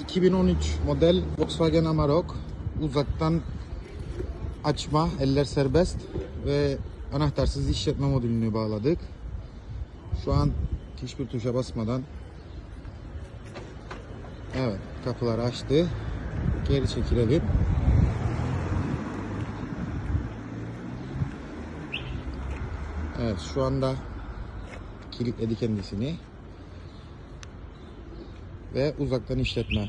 2013 model Volkswagen Amarok. Uzaktan açma, eller serbest ve anahtarsız işletme modülünü bağladık. Şu an hiçbir tuşa basmadan Evet, kapıları açtı. Geri çekilelim. Evet, şu anda kilitledi kendisini. Ve uzaktan işletme.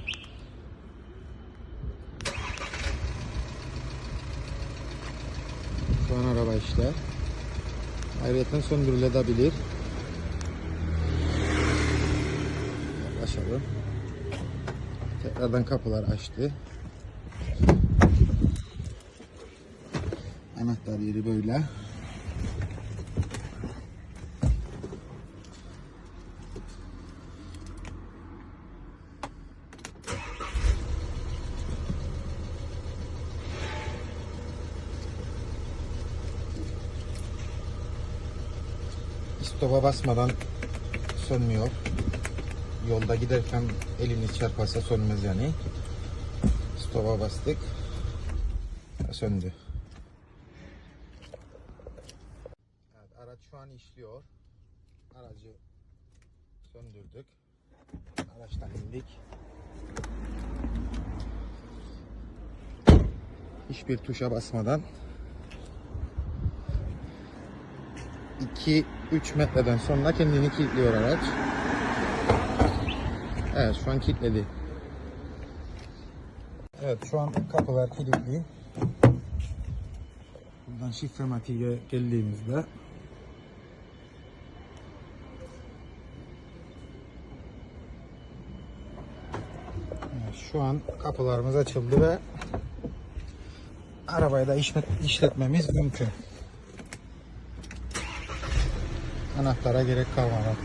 Şu an araba işte. Ayrıca söndürülebilir. Yaklaşalım. Tekrardan kapılar açtı. Anahtar yeri böyle. Stopa basmadan sönmüyor. Yolda giderken eliniz çarparsa sönmez yani. Stopa bastık. Söndü. Evet, araç şu an işliyor. Aracı söndürdük. Araçtan indik. Hiçbir tuşa basmadan 2-3 metreden sonra kendini kilitliyor araç. Evet şu an kilitledi. Evet şu an kapılar kilitli. Buradan şifrematiğe geldiğimizde Evet, şu an kapılarımız açıldı ve arabayı da işlet- işletmemiz mümkün. Anahtara gerek kalmadan.